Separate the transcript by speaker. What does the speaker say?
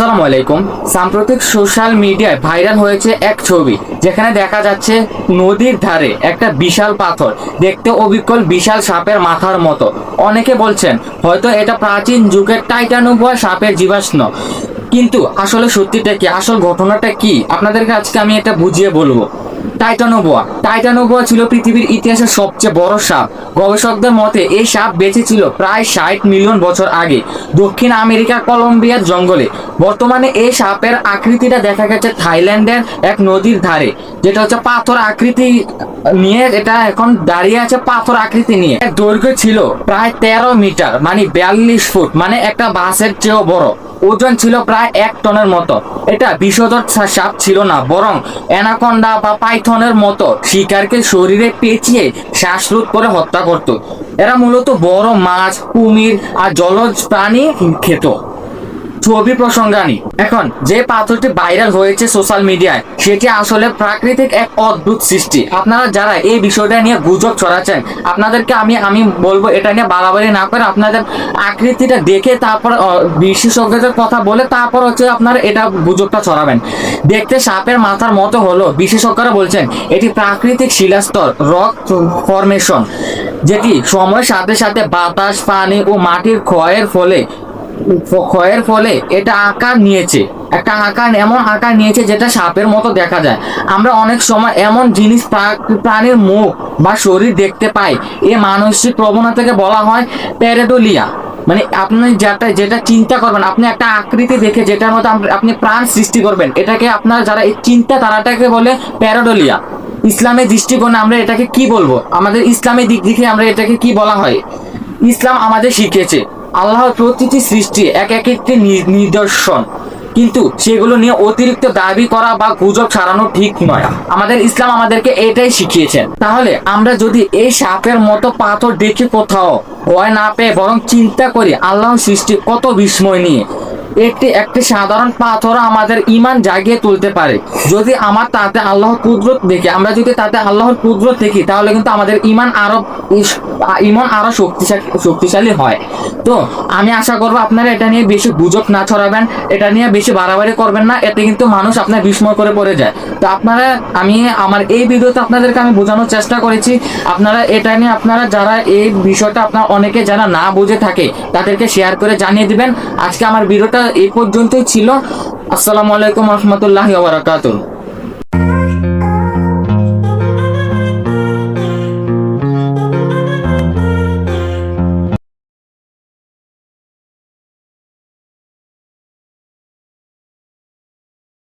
Speaker 1: আলাইকুম। সাম্প্রতিক সোশ্যাল মিডিয়ায় ভাইরাল হয়েছে এক ছবি, যেখানে দেখা যাচ্ছে নদীর ধারে একটা বিশাল পাথর, দেখতে অবিকল বিশাল সাপের মাথার মতো। অনেকে বলছেন, হয়তো এটা প্রাচীন যুগের টাইটানোবোয়া সাপের জীবাশ্ম। কিন্তু আসলে সত্যিটা কি? আসল ঘটনাটা কি? আপনাদেরকে আজকে আমি এটা বুঝিয়ে বলব। টাইটানোবোয়া। টাইটানোবোয়া ছিল পৃথিবীর ইতিহাসের সবচেয়ে বড় সাপ। গবেষকদের মতে, এই সাপ বেঁচে ছিল প্রায় ষাট মিলিয়ন বছর আগে, দক্ষিণ আমেরিকা কলম্বিয়ার জঙ্গলে। বর্তমানে এই সাপের আকৃতিটা দেখা গেছে থাইল্যান্ডের এক নদীর ধারে, যেটা হচ্ছে পাথর আকৃতি নিয়ে, এটা এখন দাঁড়িয়ে আছে পাথর আকৃতি নিয়ে। দৈর্ঘ্য ছিল প্রায় তেরো মিটার মানে বিয়াল্লিশ ফুট মানে একটা বাসের চেয়েও বড়। ওজন ছিল প্রায় এক টনের মতো। এটা বিষধর সাপ ছিল না, বরং অ্যানাকন্ডা বা পাইথনের মতো শিকারকে শরীরে পেঁচিয়ে শ্বাসরোধ করে হত্যা করত। এরা মূলত বড় মাছ, কুমির আর জলজ প্রাণী খেত। ছবি প্রসঙ্গানি এখন, যে পাথরটি ভাইরাল হয়েছে সোশ্যাল মিডিয়ায় সেটি আসলে প্রাকৃতিক এক অদ্ভুত সৃষ্টি। আপনারা যারা এই বিষয়টা নিয়ে গুজব ছড়াচ্ছেন, আপনাদেরকে আমি আমি বলব এটা নিয়ে বাড়াবাড়ি না করে আপনাদের আকৃতিটা দেখে তারপর বিশেষজ্ঞদের কথা বলে তারপর হচ্ছে আপনারা এটা গুজবটা ছড়াবেন। দেখতে সাপের মাথার মতো হলো। বিশেষজ্ঞরা বলছেন, এটি প্রাকৃতিক শিলাস্তর রক ফরমেশন যেটি সময়ের সাথে সাথে বাতাস, পানি ও মাটির ক্ষয়ের ফলে ক্ষয়ের ফলে এটা আকার নিয়েছে। একটা আকার, এমন আকার নিয়েছে যেটা সাপের মতো দেখা যায়। আমরা অনেক সময় এমন জিনিস প্রা- প্রাণীর মুখ বা শরীর দেখতে পাই। এ মানসিক প্রবণতাকে বলা হয় প্যারেডোলিয়া মানে আপনি যেটা যেটা চিন্তা করবেন, আপনি একটা আকৃতি দেখে যেটার মতো আপনি প্রাণ সৃষ্টি করবেন, এটাকে আপনার যারা এই চিন্তা তারাটাকে বলে প্যারাডোলিয়া ইসলামের দৃষ্টিকোণে আমরা এটাকে কি বলব? আমাদের ইসলামের দিক থেকে আমরা এটাকে কি বলা হয়? ইসলাম আমাদের শিখিয়েছে। আল্লাহর প্রতিটি সৃষ্টি এক এক একটি নিদর্শন। কিন্তু সেগুলো নিয়ে অতিরিক্ত দাবি করা বা গুজব ছাড়ানো ঠিক নয়। আমাদের ইসলাম আমাদেরকে এটাই শিখিয়েছেন। তাহলে আমরা যদি এই সাপের মতো পাথর দেখে কোথাও, ভয় না পেয়ে বরং চিন্তা করি আল্লাহ সৃষ্টি কত বিস্ময় নিয়ে। একটি একটি সাধারণ পাথর আমাদের ইমান জাগিয়ে তুলতে পারে। যদি আমার তাতে আল্লাহর কুদরত দেখি, আমরা যদি তাতে আল্লাহর কুদরত দেখি, তাহলে কিন্তু আমাদের ইমান আরও ইমান আরও শক্তিশালী শক্তিশালী হয়। তো, আমি আশা করব আপনারা এটা নিয়ে বেশি গুজব না ছড়াবেন, এটা নিয়ে বেশি বাড়াবাড়ি করবেন না, এতে কিন্তু মানুষ আপনার বিস্ময় করে পড়ে যায়। তো আপনারা, আমি আমার এই ভিডিওতে আপনাদেরকে আমি বোঝানোর চেষ্টা করেছি, আপনারা এটা নিয়ে আপনারা যারা এই বিষয়টা আপনার অনেকে যারা না বুঝে থাকে, তাদেরকে শেয়ার করে জানিয়ে দিবেন। আজকে আমার ভিডিওটা এই পর্যন্তই ছিল। আসসালামু আলাইকুম রহমতুল্লাহ বারাকাতুহ।